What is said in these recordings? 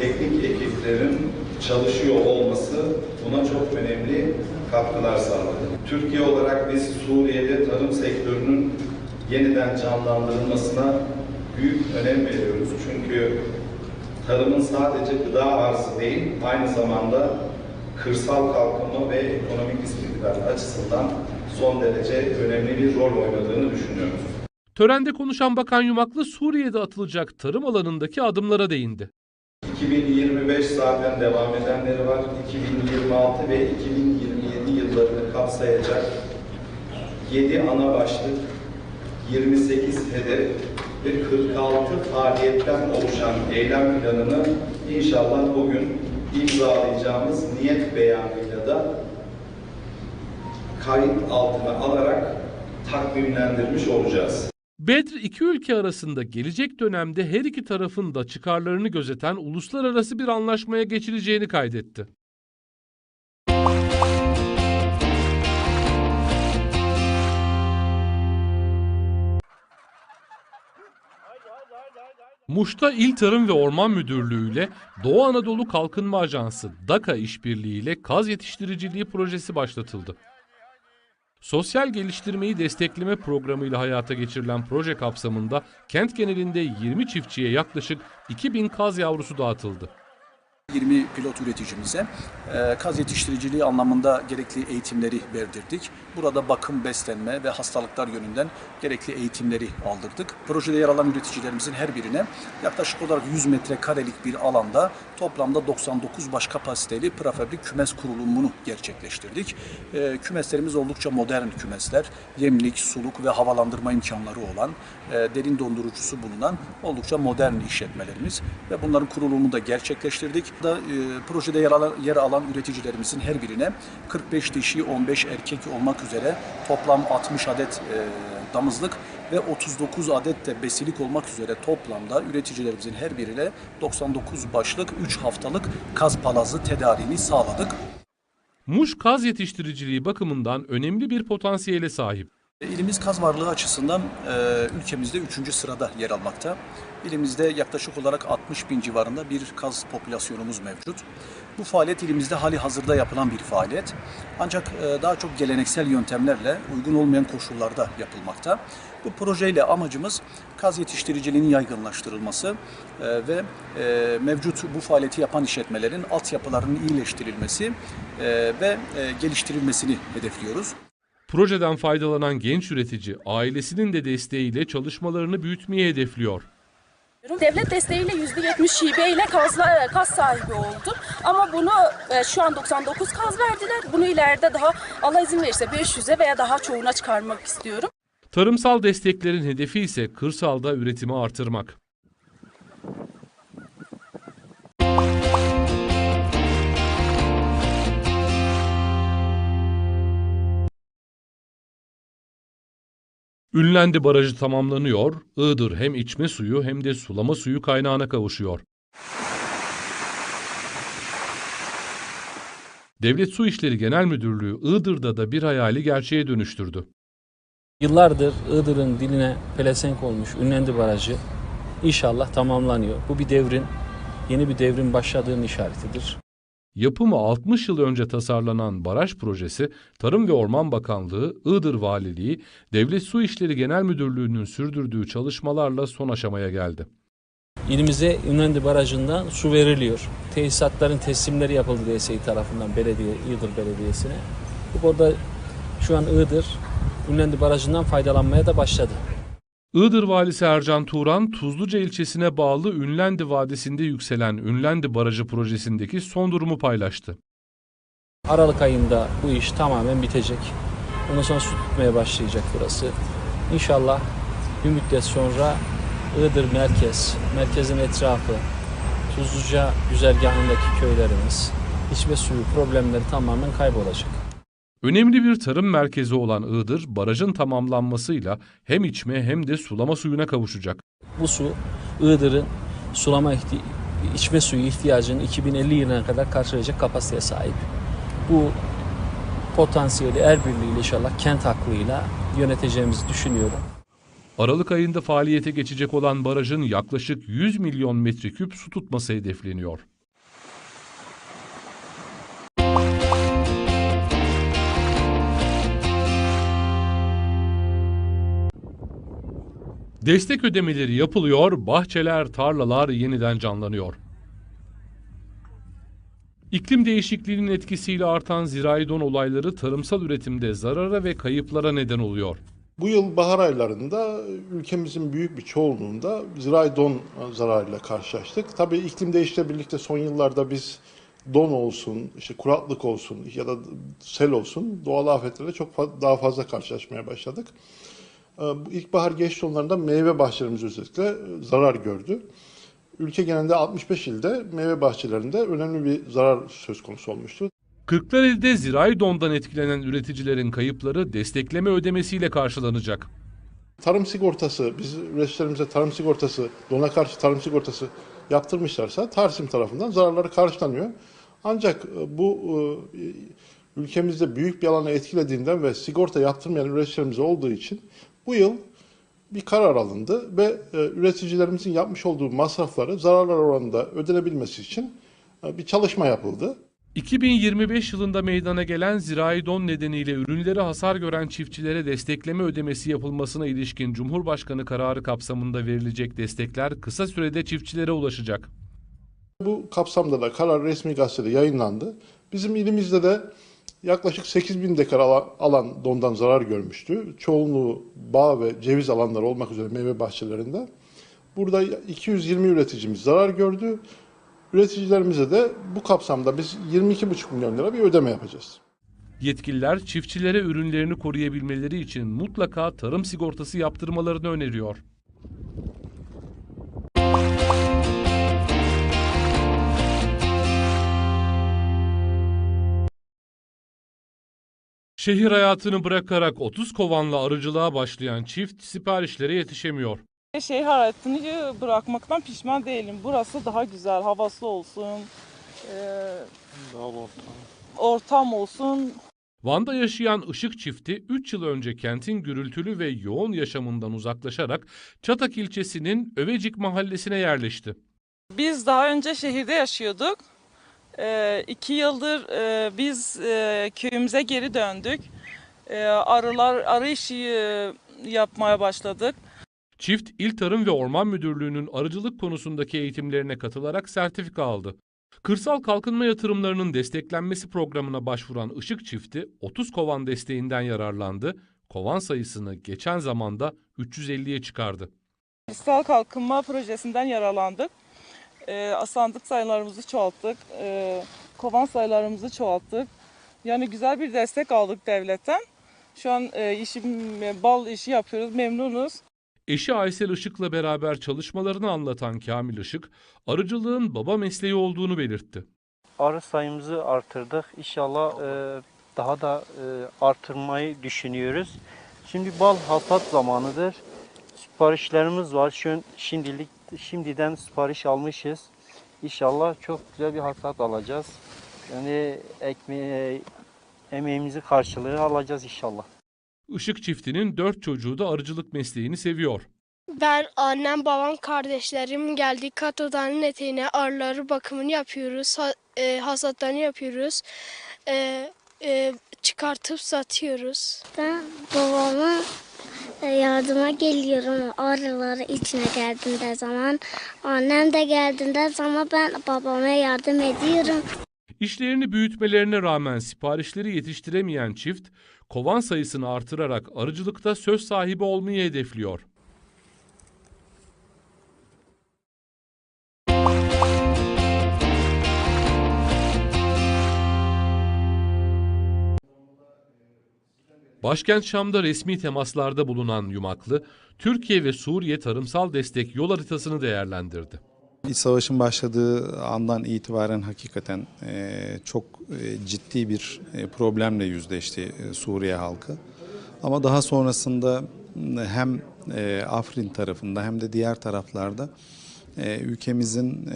teknik ekiplerin çalışıyor olması buna çok önemli katkılar sağladı. Türkiye olarak biz Suriye'de tarım sektörünün yeniden canlandırılmasına büyük önem veriyoruz. Çünkü tarımın sadece gıda arzı değil, aynı zamanda kırsal kalkınma ve ekonomik istikrar açısından son derece önemli bir rol oynadığını düşünüyoruz. Törende konuşan Bakan Yumaklı Suriye'de atılacak tarım alanındaki adımlara değindi. 2025 zaten devam edenleri var. 2026 ve 2027 yıllarını kapsayacak 7 ana başlık, 28 hedef ve 46 faaliyetten oluşan eylem planını inşallah bugün imzalayacağımız niyet beyanıyla da kayıt altına alarak takvimlendirmiş olacağız. Bedr iki ülke arasında gelecek dönemde her iki tarafın da çıkarlarını gözeten uluslararası bir anlaşmaya geçileceğini kaydetti. Muş'ta İl Tarım ve Orman Müdürlüğü ile Doğu Anadolu Kalkınma Ajansı DAKA işbirliğiyle kaz yetiştiriciliği projesi başlatıldı. Sosyal geliştirmeyi destekleme programıyla hayata geçirilen proje kapsamında kent genelinde 20 çiftçiye yaklaşık 2000 kaz yavrusu dağıtıldı. 20 pilot üreticimize e, kaz yetiştiriciliği anlamında gerekli eğitimleri verdirdik. Burada bakım, beslenme ve hastalıklar yönünden gerekli eğitimleri aldırdık. Projede yer alan üreticilerimizin her birine yaklaşık olarak 100 metrekarelik bir alanda toplamda 99 baş kapasiteli prefabrik kümes kurulumunu gerçekleştirdik. E, Kümeslerimiz oldukça modern kümesler. Yemlik, suluk ve havalandırma imkanları olan, e, derin dondurucusu bulunan oldukça modern işletmelerimiz ve bunların kurulumunu da gerçekleştirdik. Da e, projede yer alan, yer alan üreticilerimizin her birine 45 dişi, 15 erkek olmak üzere toplam 60 adet e, damızlık ve 39 adet de besilik olmak üzere toplamda üreticilerimizin her birine 99 başlık 3 haftalık kaz palazı tedariğini sağladık. Muş kaz yetiştiriciliği bakımından önemli bir potansiyele sahip. İlimiz kaz varlığı açısından e, ülkemizde 3. sırada yer almakta. İlimizde yaklaşık olarak 60 bin civarında bir kaz popülasyonumuz mevcut. Bu faaliyet ilimizde hali hazırda yapılan bir faaliyet. Ancak e, daha çok geleneksel yöntemlerle uygun olmayan koşullarda yapılmakta. Bu projeyle amacımız kaz yetiştiriciliğinin yaygınlaştırılması e, ve e, mevcut bu faaliyeti yapan işletmelerin altyapılarının iyileştirilmesi e, ve e, geliştirilmesini hedefliyoruz. Projeden faydalanan genç üretici ailesinin de desteğiyle çalışmalarını büyütmeyi hedefliyor. Devlet desteğiyle %70 şibeyle kazla, kaz sahibi oldum. Ama bunu e, şu an 99 kaz verdiler. Bunu ileride daha Allah izin verirse 500'e veya daha çoğuna çıkarmak istiyorum. Tarımsal desteklerin hedefi ise kırsalda üretimi artırmak. Ünlendi Barajı tamamlanıyor, Iğdır hem içme suyu hem de sulama suyu kaynağına kavuşuyor. Devlet Su İşleri Genel Müdürlüğü Iğdır'da da bir hayali gerçeğe dönüştürdü. Yıllardır Iğdır'ın diline pelesenk olmuş Ünlendi Barajı inşallah tamamlanıyor. Bu bir devrin, yeni bir devrin başladığının işaretidir. Yapımı 60 yıl önce tasarlanan baraj projesi, Tarım ve Orman Bakanlığı, Iğdır Valiliği, Devlet Su İşleri Genel Müdürlüğü'nün sürdürdüğü çalışmalarla son aşamaya geldi. İlimize Ünlendi Barajı'ndan su veriliyor. Tesisatların teslimleri yapıldı DSİ tarafından belediye, Iğdır Belediyesi'ne. Bu burada şu an Iğdır Ünlendi Barajı'ndan faydalanmaya da başladı. Iğdır Valisi Ercan Turan, Tuzluca ilçesine bağlı Ünlendi Vadisi'nde yükselen Ünlendi Barajı projesindeki son durumu paylaştı. Aralık ayında bu iş tamamen bitecek. Ondan sonra su tutmaya başlayacak burası. İnşallah bir müddet sonra Iğdır merkez, merkezin etrafı, Tuzluca güzergahındaki köylerimiz, içme suyu problemleri tamamen kaybolacak. Önemli bir tarım merkezi olan Iğdır, barajın tamamlanmasıyla hem içme hem de sulama suyuna kavuşacak. Bu su Iğdır'ın sulama ihti- içme suyu ihtiyacını 2050 yılına kadar karşılayacak kapasiteye sahip. Bu potansiyeli er birliğiyle inşallah kent hakkıyla yöneteceğimizi düşünüyorum. Aralık ayında faaliyete geçecek olan barajın yaklaşık 100 milyon metreküp su tutması hedefleniyor. Destek ödemeleri yapılıyor, bahçeler, tarlalar yeniden canlanıyor. İklim değişikliğinin etkisiyle artan zirai don olayları tarımsal üretimde zarara ve kayıplara neden oluyor. Bu yıl bahar aylarında ülkemizin büyük bir çoğunluğunda zirai don zararıyla karşılaştık. Tabii iklim değişikliğiyle birlikte son yıllarda biz don olsun, işte kuraklık olsun ya da sel olsun doğal afetlerle çok daha fazla karşılaşmaya başladık. Ee, ilkbahar geç donlarında meyve bahçelerimiz özellikle e, zarar gördü. Ülke genelinde 65 ilde meyve bahçelerinde önemli bir zarar söz konusu olmuştu. Kırklareli'de zirai dondan etkilenen üreticilerin kayıpları destekleme ödemesiyle karşılanacak. Tarım sigortası, biz üreticilerimize tarım sigortası, dona karşı tarım sigortası yaptırmışlarsa Tarsim tarafından zararları karşılanıyor. Ancak e, bu e, ülkemizde büyük bir alanı etkilediğinden ve sigorta yaptırmayan üreticilerimiz olduğu için bu yıl bir karar alındı ve e, üreticilerimizin yapmış olduğu masrafları zararlar oranında ödenebilmesi için e, bir çalışma yapıldı. 2025 yılında meydana gelen zirai don nedeniyle ürünleri hasar gören çiftçilere destekleme ödemesi yapılmasına ilişkin Cumhurbaşkanı kararı kapsamında verilecek destekler kısa sürede çiftçilere ulaşacak. Bu kapsamda da karar resmi gazetede yayınlandı. Bizim ilimizde de yaklaşık 8 bin dekar alan, dondan zarar görmüştü. Çoğunluğu bağ ve ceviz alanları olmak üzere meyve bahçelerinde. Burada 220 üreticimiz zarar gördü. Üreticilerimize de bu kapsamda biz 22,5 milyon lira bir ödeme yapacağız. Yetkililer çiftçilere ürünlerini koruyabilmeleri için mutlaka tarım sigortası yaptırmalarını öneriyor. Şehir hayatını bırakarak 30 kovanla arıcılığa başlayan çift siparişlere yetişemiyor. Şey hayatını bırakmaktan pişman değilim. Burası daha güzel, havası olsun, eee, ortam olsun. Van'da yaşayan Işık çifti 3 yıl önce kentin gürültülü ve yoğun yaşamından uzaklaşarak Çatak ilçesinin Övecik mahallesine yerleşti. Biz daha önce şehirde yaşıyorduk. Eee iki yıldır eee, biz eee, köyümüze geri döndük. Eee, arılar, arı işi eee, yapmaya başladık. Çift İl Tarım ve Orman Müdürlüğü'nün arıcılık konusundaki eğitimlerine katılarak sertifika aldı. Kırsal kalkınma yatırımlarının desteklenmesi programına başvuran Işık çifti 30 kovan desteğinden yararlandı. Kovan sayısını geçen zamanda 350'ye çıkardı. Kırsal kalkınma projesinden yararlandık. Eee sandık sayılarımızı çoğalttık. Eee, kovan sayılarımızı çoğalttık. Yani güzel bir destek aldık devletten. Şu an eee işim, bal işi yapıyoruz, memnunuz. Eşi Aysel Işık'la beraber çalışmalarını anlatan Kamil Işık, arıcılığın baba mesleği olduğunu belirtti. arı sayımızı artırdık. İnşallah e, daha da e, artırmayı düşünüyoruz. Şimdi bal hasat zamanıdır. Siparişlerimiz var. Şu an şimdilik şimdiden sipariş almışız. İnşallah çok güzel bir hasat alacağız. Yani ekmeği, emeğimizi karşılığı alacağız inşallah. Işık çiftinin dört çocuğu da arıcılık mesleğini seviyor. Ben, annem, babam, kardeşlerim geldik. Katodanın eteğine arıları bakımını yapıyoruz. Ha, e, hasatlarını yapıyoruz. E, e, çıkartıp satıyoruz. Ben babama e, yardıma geliyorum arıları içine geldiğinde zaman. Annem de geldiğinde zaman ben babama yardım ediyorum. İşlerini büyütmelerine rağmen siparişleri yetiştiremeyen çift, kovan sayısını artırarak arıcılıkta söz sahibi olmayı hedefliyor. Başkent Şam'da resmi temaslarda bulunan Yumaklı, Türkiye ve Suriye tarımsal destek yol haritasını değerlendirdi. İç savaşın başladığı andan itibaren hakikaten e, çok e, ciddi bir e, problemle yüzleşti Suriye halkı. Ama daha sonrasında hem Afrin tarafında hem de diğer taraflarda ülkemizin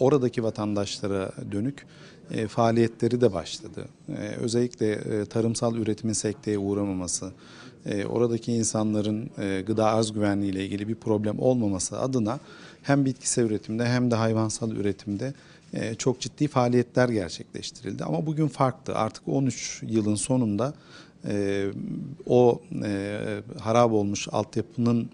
oradaki vatandaşlara dönük e, faaliyetleri de başladı. E, özellikle e, tarımsal üretimin sekteye uğramaması, oradaki insanların gıda arz güvenliği ile ilgili bir problem olmaması adına hem bitkisel üretimde hem de hayvansal üretimde çok ciddi faaliyetler gerçekleştirildi. Ama bugün farklı. Artık 13 yılın sonunda o e, harap olmuş altyapının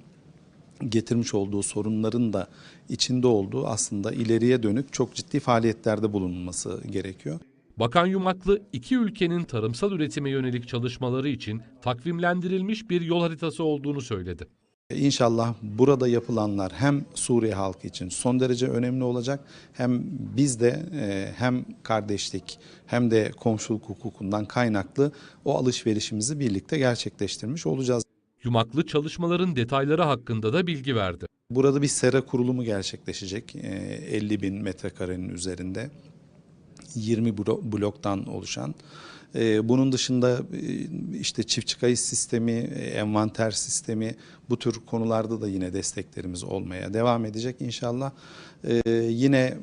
getirmiş olduğu sorunların da içinde olduğu aslında ileriye dönük çok ciddi faaliyetlerde bulunması gerekiyor. Bakan Yumaklı iki ülkenin tarımsal üretime yönelik çalışmaları için takvimlendirilmiş bir yol haritası olduğunu söyledi. İnşallah burada yapılanlar hem Suriye halkı için son derece önemli olacak hem biz de e, hem kardeşlik hem de komşuluk hukukundan kaynaklı o alışverişimizi birlikte gerçekleştirmiş olacağız. Yumaklı çalışmaların detayları hakkında da bilgi verdi. Burada bir sera kurulumu gerçekleşecek e, 50 bin metrekarenin üzerinde 20 blo- bloktan oluşan. Bunun dışında işte çiftçi kayıt sistemi, envanter sistemi bu tür konularda da yine desteklerimiz olmaya devam edecek inşallah. Yine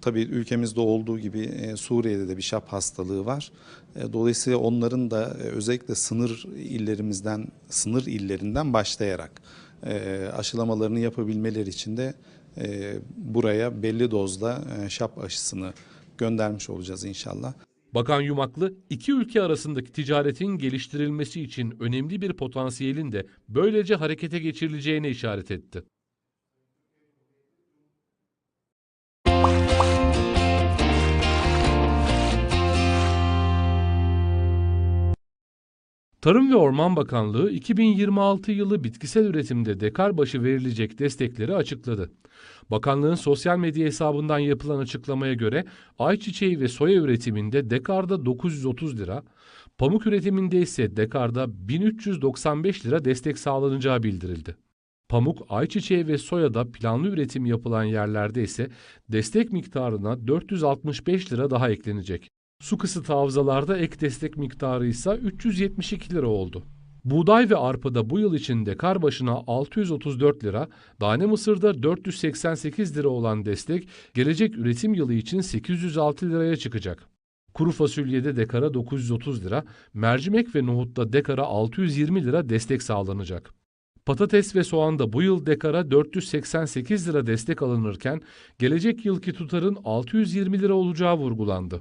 tabii ülkemizde olduğu gibi e, Suriye'de de bir şap hastalığı var. E, Dolayısıyla onların da e, özellikle sınır illerimizden, sınır illerinden başlayarak aşılamalarını yapabilmeleri için de buraya belli dozda şap aşısını göndermiş olacağız inşallah. Bakan Yumaklı, iki ülke arasındaki ticaretin geliştirilmesi için önemli bir potansiyelin de böylece harekete geçirileceğine işaret etti. Tarım ve Orman Bakanlığı 2026 yılı bitkisel üretimde dekar başı verilecek destekleri açıkladı. Bakanlığın sosyal medya hesabından yapılan açıklamaya göre ayçiçeği ve soya üretiminde dekarda 930 lira, pamuk üretiminde ise dekarda 1395 lira destek sağlanacağı bildirildi. Pamuk, ayçiçeği ve soyada planlı üretim yapılan yerlerde ise destek miktarına 465 lira daha eklenecek. Su kısıtı havzalarda ek destek miktarı ise 372 lira oldu. Buğday ve arpada bu yıl içinde kar başına 634 lira, tane mısırda 488 lira olan destek gelecek üretim yılı için 806 liraya çıkacak. Kuru fasulyede dekara 930 lira, mercimek ve nohutta dekara 620 lira destek sağlanacak. Patates ve soğanda bu yıl dekara 488 lira destek alınırken gelecek yılki tutarın 620 lira olacağı vurgulandı.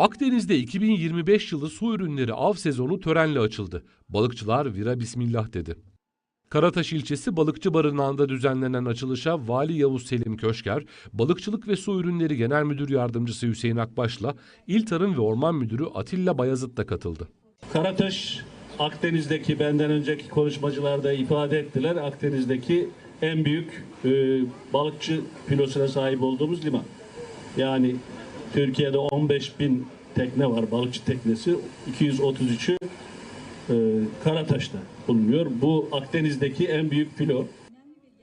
Akdeniz'de 2025 yılı su ürünleri av sezonu törenle açıldı. Balıkçılar vira bismillah dedi. Karataş ilçesi balıkçı barınağında düzenlenen açılışa Vali Yavuz Selim Köşker, Balıkçılık ve Su Ürünleri Genel Müdür Yardımcısı Hüseyin Akbaş'la İl Tarım ve Orman Müdürü Atilla Bayazıt da katıldı. Karataş Akdeniz'deki benden önceki konuşmacılar da ifade ettiler. Akdeniz'deki en büyük e, balıkçı filosuna sahip olduğumuz liman. Yani Türkiye'de 15 bin tekne var balıkçı teknesi. 233'ü e, Karataş'ta bulunuyor. Bu Akdeniz'deki en büyük filo.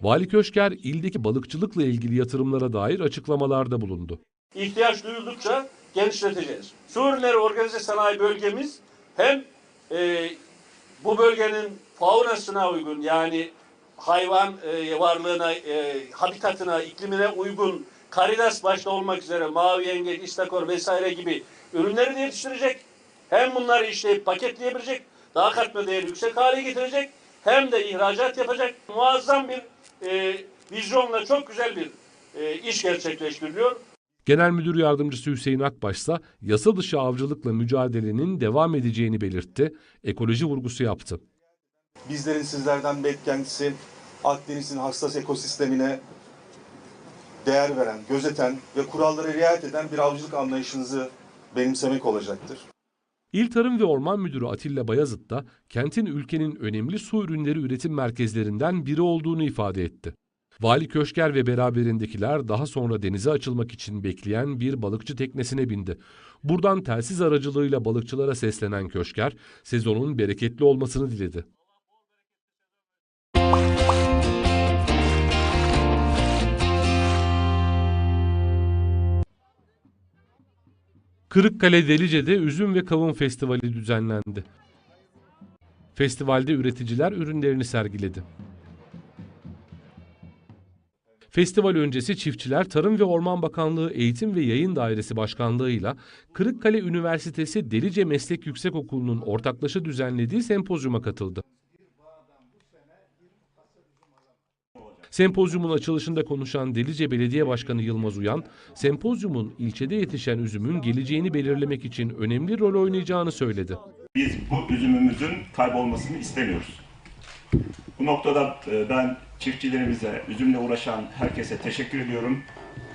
Vali Köşker ildeki balıkçılıkla ilgili yatırımlara dair açıklamalarda bulundu. ihtiyaç duyuldukça genişleteceğiz. Su ürünleri organize sanayi bölgemiz hem e, bu bölgenin faunasına uygun yani hayvan e, varlığına, e, habitatına, iklimine uygun karides başta olmak üzere mavi yengeç, istakor vesaire gibi ürünleri de yetiştirecek. Hem bunları işleyip paketleyebilecek, daha katma değeri yüksek hale getirecek hem de ihracat yapacak. Muazzam bir e, vizyonla çok güzel bir e, iş gerçekleştiriliyor. Genel Müdür Yardımcısı Hüseyin Akbaş ise yasa dışı avcılıkla mücadelenin devam edeceğini belirtti, ekoloji vurgusu yaptı. Bizlerin sizlerden beklentisi Akdeniz'in hassas ekosistemine değer veren, gözeten ve kurallara riayet eden bir avcılık anlayışınızı benimsemek olacaktır. İl Tarım ve Orman Müdürü Atilla Bayazıt da kentin ülkenin önemli su ürünleri üretim merkezlerinden biri olduğunu ifade etti. Vali Köşker ve beraberindekiler daha sonra denize açılmak için bekleyen bir balıkçı teknesine bindi. Buradan telsiz aracılığıyla balıkçılara seslenen Köşker, sezonun bereketli olmasını diledi. Kırıkkale Delice'de Üzüm ve Kavun Festivali düzenlendi. Festivalde üreticiler ürünlerini sergiledi. Festival öncesi çiftçiler Tarım ve Orman Bakanlığı Eğitim ve Yayın Dairesi Başkanlığı'yla Kırıkkale Üniversitesi Delice Meslek Yüksekokulu'nun ortaklaşa düzenlediği sempozyuma katıldı. Sempozyumun açılışında konuşan Delice Belediye Başkanı Yılmaz Uyan, sempozyumun ilçede yetişen üzümün geleceğini belirlemek için önemli rol oynayacağını söyledi. Biz bu üzümümüzün kaybolmasını istemiyoruz. Bu noktada e, ben çiftçilerimize, üzümle uğraşan herkese teşekkür ediyorum.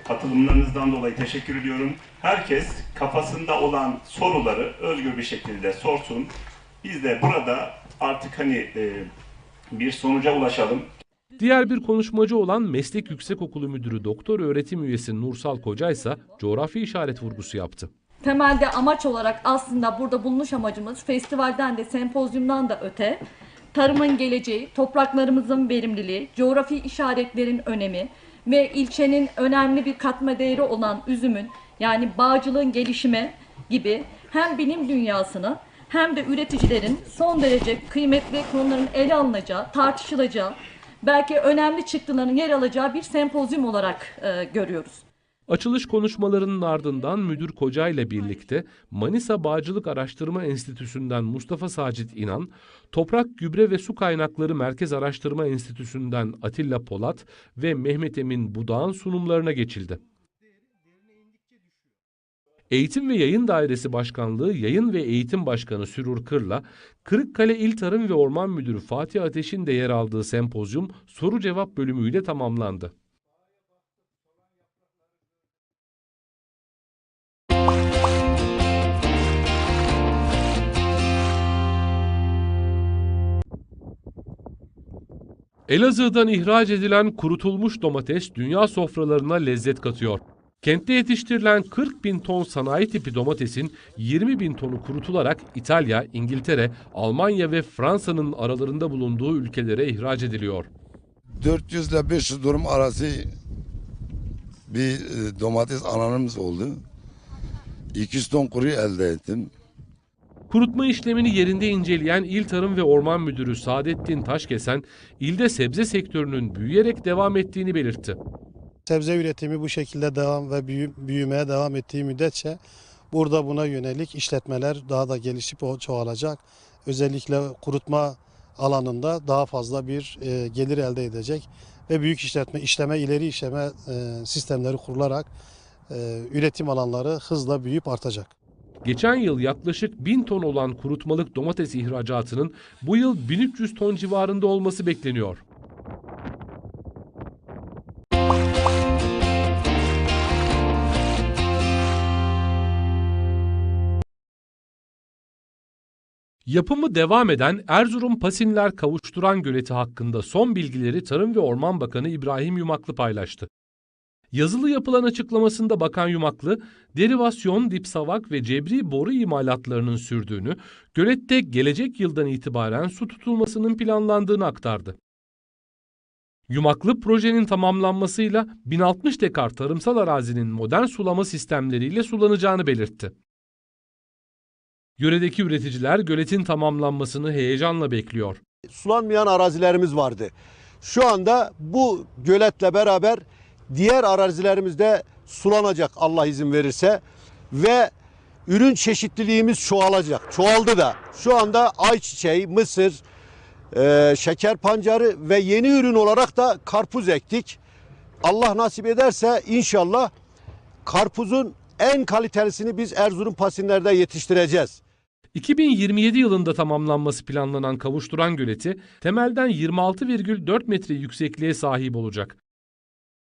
Katılımlarınızdan dolayı teşekkür ediyorum. Herkes kafasında olan soruları özgür bir şekilde sorsun. Biz de burada artık hani e, bir sonuca ulaşalım. Diğer bir konuşmacı olan Meslek Yüksekokulu Müdürü Doktor Öğretim Üyesi Nursal Koca ise coğrafi işaret vurgusu yaptı. Temelde amaç olarak aslında burada bulunuş amacımız festivalden de sempozyumdan da öte tarımın geleceği, topraklarımızın verimliliği, coğrafi işaretlerin önemi ve ilçenin önemli bir katma değeri olan üzümün yani bağcılığın gelişimi gibi hem bilim dünyasını hem de üreticilerin son derece kıymetli konuların ele alınacağı, tartışılacağı, belki önemli çıktıların yer alacağı bir sempozyum olarak e, görüyoruz. Açılış konuşmalarının ardından Müdür Koca ile birlikte Manisa Bağcılık Araştırma Enstitüsü'nden Mustafa Sacit İnan, Toprak Gübre ve Su Kaynakları Merkez Araştırma Enstitüsü'nden Atilla Polat ve Mehmet Emin Budağ'ın sunumlarına geçildi. Eğitim ve Yayın Dairesi Başkanlığı Yayın ve Eğitim Başkanı Sürur Kır'la Kırıkkale İl Tarım ve Orman Müdürü Fatih Ateş'in de yer aldığı sempozyum soru cevap bölümüyle tamamlandı. Elazığ'dan ihraç edilen kurutulmuş domates dünya sofralarına lezzet katıyor. Kentte yetiştirilen 40 bin ton sanayi tipi domatesin 20 bin tonu kurutularak İtalya, İngiltere, Almanya ve Fransa'nın aralarında bulunduğu ülkelere ihraç ediliyor. 400 ile 500 durum arası bir e, domates alanımız oldu. 200 ton kuru elde ettim. Kurutma işlemini yerinde inceleyen İl Tarım ve Orman Müdürü Saadettin Taşkesen, ilde sebze sektörünün büyüyerek devam ettiğini belirtti. Sebze üretimi bu şekilde devam ve büyü- büyümeye devam ettiği müddetçe burada buna yönelik işletmeler daha da gelişip çoğalacak. Özellikle kurutma alanında daha fazla bir e, gelir elde edecek ve büyük işletme, işleme, ileri işleme e, sistemleri kurularak e, üretim alanları hızla büyüyüp artacak. Geçen yıl yaklaşık 1000 ton olan kurutmalık domates ihracatının bu yıl 1300 ton civarında olması bekleniyor. Yapımı devam eden Erzurum Pasinler Kavuşturan Göleti hakkında son bilgileri Tarım ve Orman Bakanı İbrahim Yumaklı paylaştı. Yazılı yapılan açıklamasında Bakan Yumaklı, derivasyon, dipsavak ve cebri boru imalatlarının sürdüğünü, gölette gelecek yıldan itibaren su tutulmasının planlandığını aktardı. Yumaklı projenin tamamlanmasıyla 1060 dekar tarımsal arazinin modern sulama sistemleriyle sulanacağını belirtti. Yöredeki üreticiler göletin tamamlanmasını heyecanla bekliyor. sulanmayan arazilerimiz vardı. Şu anda bu göletle beraber diğer arazilerimizde sulanacak Allah izin verirse ve ürün çeşitliliğimiz çoğalacak. Çoğaldı da. Şu anda ayçiçeği, mısır, e, şeker pancarı ve yeni ürün olarak da karpuz ektik. Allah nasip ederse inşallah karpuzun en kalitelisini biz Erzurum Pasinler'de yetiştireceğiz. 2027 yılında tamamlanması planlanan kavuşturan göleti temelden 26,4 metre yüksekliğe sahip olacak.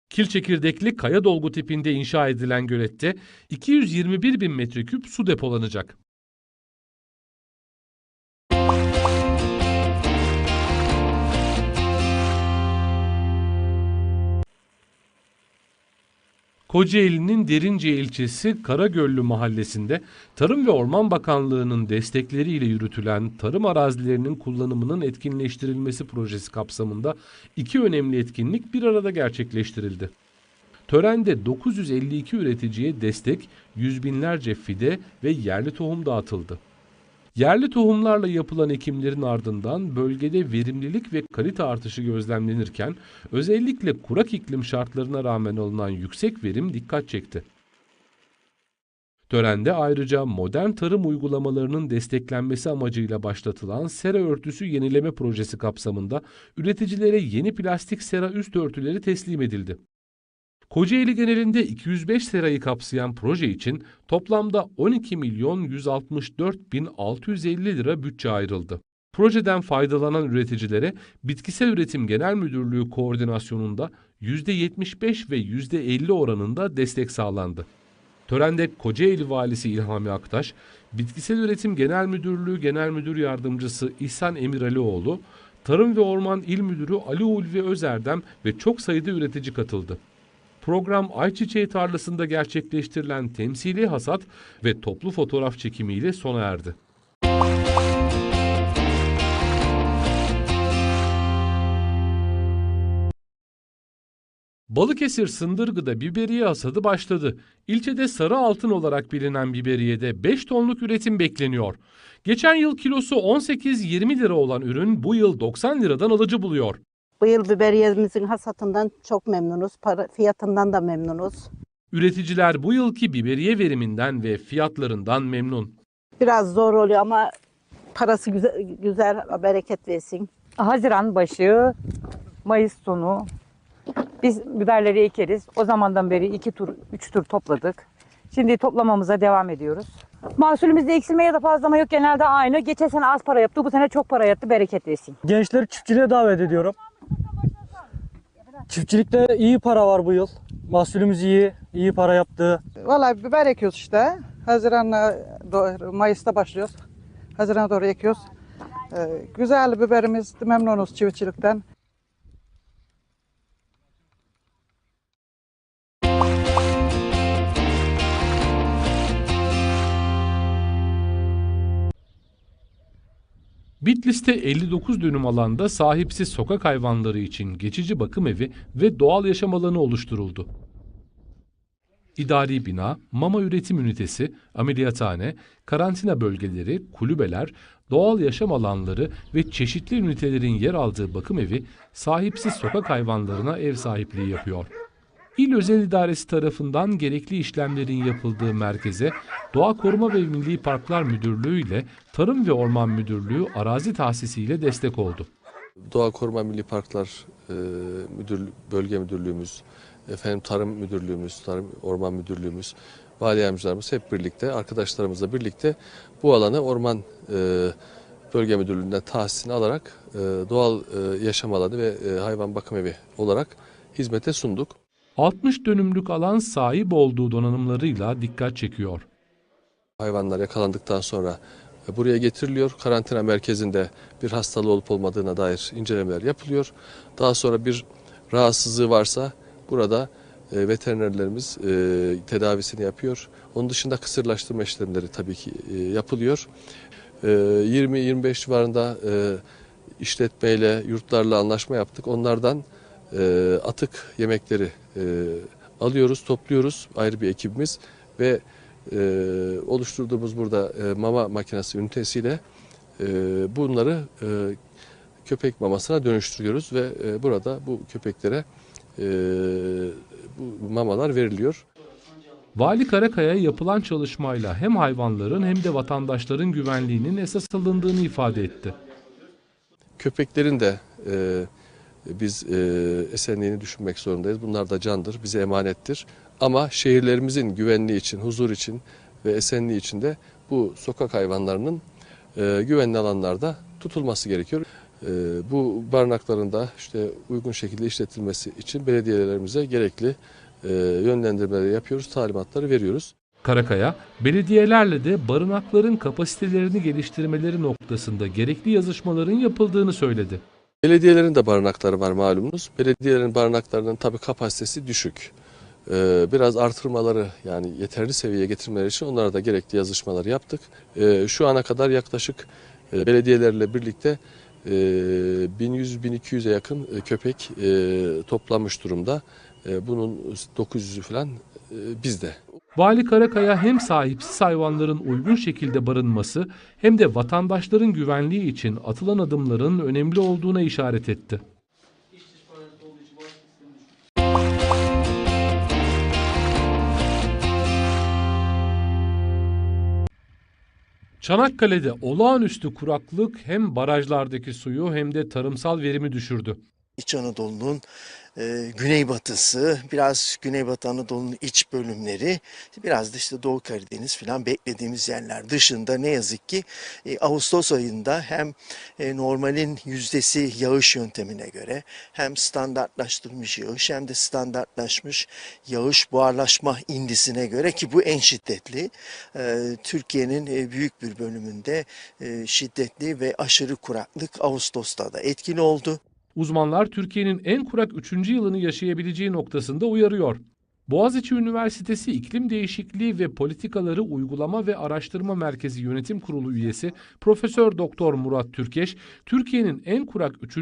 Kil çekirdekli kaya dolgu tipinde inşa edilen gölette 221 bin metreküp su depolanacak. Kocaeli'nin Derince ilçesi Karagöllü mahallesinde Tarım ve Orman Bakanlığı'nın destekleriyle yürütülen tarım arazilerinin kullanımının etkinleştirilmesi projesi kapsamında iki önemli etkinlik bir arada gerçekleştirildi. Törende 952 üreticiye destek, yüz binlerce fide ve yerli tohum dağıtıldı. Yerli tohumlarla yapılan ekimlerin ardından bölgede verimlilik ve kalite artışı gözlemlenirken özellikle kurak iklim şartlarına rağmen alınan yüksek verim dikkat çekti. Törende ayrıca modern tarım uygulamalarının desteklenmesi amacıyla başlatılan sera örtüsü yenileme projesi kapsamında üreticilere yeni plastik sera üst örtüleri teslim edildi. Kocaeli genelinde 205 serayı kapsayan proje için toplamda 12 milyon 164 bin 650 lira bütçe ayrıldı. Projeden faydalanan üreticilere Bitkisel Üretim Genel Müdürlüğü koordinasyonunda %75 ve %50 oranında destek sağlandı. Törende Kocaeli Valisi İlhami Aktaş, Bitkisel Üretim Genel Müdürlüğü Genel Müdür Yardımcısı İhsan Emiralioğlu, Tarım ve Orman İl Müdürü Ali Ulvi Özerdem ve çok sayıda üretici katıldı. Program ayçiçeği tarlasında gerçekleştirilen temsili hasat ve toplu fotoğraf çekimiyle sona erdi. Balıkesir Sındırgı'da biberiye hasadı başladı. İlçede sarı altın olarak bilinen biberiyede 5 tonluk üretim bekleniyor. Geçen yıl kilosu 18-20 lira olan ürün bu yıl 90 liradan alıcı buluyor. Bu yıl biberiyemizin hasatından çok memnunuz. Para, fiyatından da memnunuz. Üreticiler bu yılki biberiye veriminden ve fiyatlarından memnun. Biraz zor oluyor ama parası güzel, güzel bereket versin. Haziran başı, Mayıs sonu biz biberleri ekeriz. O zamandan beri iki tur, üç tur topladık. Şimdi toplamamıza devam ediyoruz. Mahsulümüzde eksilme ya da fazlama yok. Genelde aynı. Geçen sene az para yaptı. Bu sene çok para yaptı. Bereket versin. Gençleri çiftçiliğe davet ediyorum. Çiftçilikte iyi para var bu yıl. Mahsulümüz iyi, iyi para yaptı. Vallahi biber ekiyoruz işte. Haziran'a doğru, Mayıs'ta başlıyoruz. Haziran'a doğru ekiyoruz. Ee, güzel biberimiz, memnunuz çiftçilikten. Bitlis'te 59 dönüm alanda sahipsiz sokak hayvanları için geçici bakım evi ve doğal yaşam alanı oluşturuldu. İdari bina, mama üretim ünitesi, ameliyathane, karantina bölgeleri, kulübeler, doğal yaşam alanları ve çeşitli ünitelerin yer aldığı bakım evi sahipsiz sokak hayvanlarına ev sahipliği yapıyor. İl Özel İdaresi tarafından gerekli işlemlerin yapıldığı merkeze Doğa Koruma ve Milli Parklar Müdürlüğü ile Tarım ve Orman Müdürlüğü arazi tahsisiyle destek oldu. Doğa Koruma Milli Parklar e, Müdür, Bölge Müdürlüğümüz, efendim Tarım Müdürlüğümüz, Tarım Orman Müdürlüğümüz, vali yardımcılarımız hep birlikte, arkadaşlarımızla birlikte bu alanı Orman e, Bölge Müdürlüğü'nden tahsisini alarak e, doğal e, yaşam alanı ve e, hayvan bakım evi olarak hizmete sunduk. 60 dönümlük alan sahip olduğu donanımlarıyla dikkat çekiyor. Hayvanlar yakalandıktan sonra e, buraya getiriliyor. Karantina merkezinde bir hastalığı olup olmadığına dair incelemeler yapılıyor. Daha sonra bir rahatsızlığı varsa burada e, veterinerlerimiz e, tedavisini yapıyor. Onun dışında kısırlaştırma işlemleri tabii ki yapılıyor. E, 20-25 civarında işletmeyle, yurtlarla anlaşma yaptık. Onlardan e, atık yemekleri e, alıyoruz, topluyoruz ayrı bir ekibimiz ve e, oluşturduğumuz burada e, mama makinesi ünitesiyle e, bunları e, köpek mamasına dönüştürüyoruz ve e, burada bu köpeklere e, bu mamalar veriliyor. Vali Karakaya yapılan çalışmayla hem hayvanların hem de vatandaşların güvenliğinin esas alındığını ifade etti. Köpeklerin de e, biz e, esenliğini düşünmek zorundayız. Bunlar da candır, bize emanettir. Ama şehirlerimizin güvenliği için, huzur için ve esenliği için de bu sokak hayvanlarının e, güvenli alanlarda tutulması gerekiyor. E, bu barınakların da işte uygun şekilde işletilmesi için belediyelerimize gerekli e, yönlendirmeleri yapıyoruz, talimatları veriyoruz. Karakaya, belediyelerle de barınakların kapasitelerini geliştirmeleri noktasında gerekli yazışmaların yapıldığını söyledi. Belediyelerin de barınakları var malumunuz. Belediyelerin barınaklarının tabi kapasitesi düşük. Ee, biraz artırmaları yani yeterli seviyeye getirmeleri için onlara da gerekli yazışmaları yaptık. Ee, şu ana kadar yaklaşık e, belediyelerle birlikte e, 1100-1200'e yakın e, köpek e, toplanmış durumda. E, bunun 900'ü falan e, bizde. Vali Karakaya hem sahipsiz hayvanların uygun şekilde barınması hem de vatandaşların güvenliği için atılan adımların önemli olduğuna işaret etti. Çanakkale'de olağanüstü kuraklık hem barajlardaki suyu hem de tarımsal verimi düşürdü. İç Anadolu'nun e, güneybatısı, biraz Güneybatı Anadolu'nun iç bölümleri, biraz da işte Doğu Karadeniz falan beklediğimiz yerler dışında ne yazık ki e, Ağustos ayında hem e, normalin yüzdesi yağış yöntemine göre hem standartlaştırılmış yağış hem de standartlaşmış yağış buharlaşma indisine göre ki bu en şiddetli Türkiye'nin büyük bir bölümünde şiddetli ve aşırı kuraklık Ağustos'ta da etkili oldu. Uzmanlar Türkiye'nin en kurak 3. yılını yaşayabileceği noktasında uyarıyor. Boğaziçi Üniversitesi İklim Değişikliği ve Politikaları Uygulama ve Araştırma Merkezi Yönetim Kurulu üyesi Profesör Doktor Murat Türkeş, Türkiye'nin en kurak 3.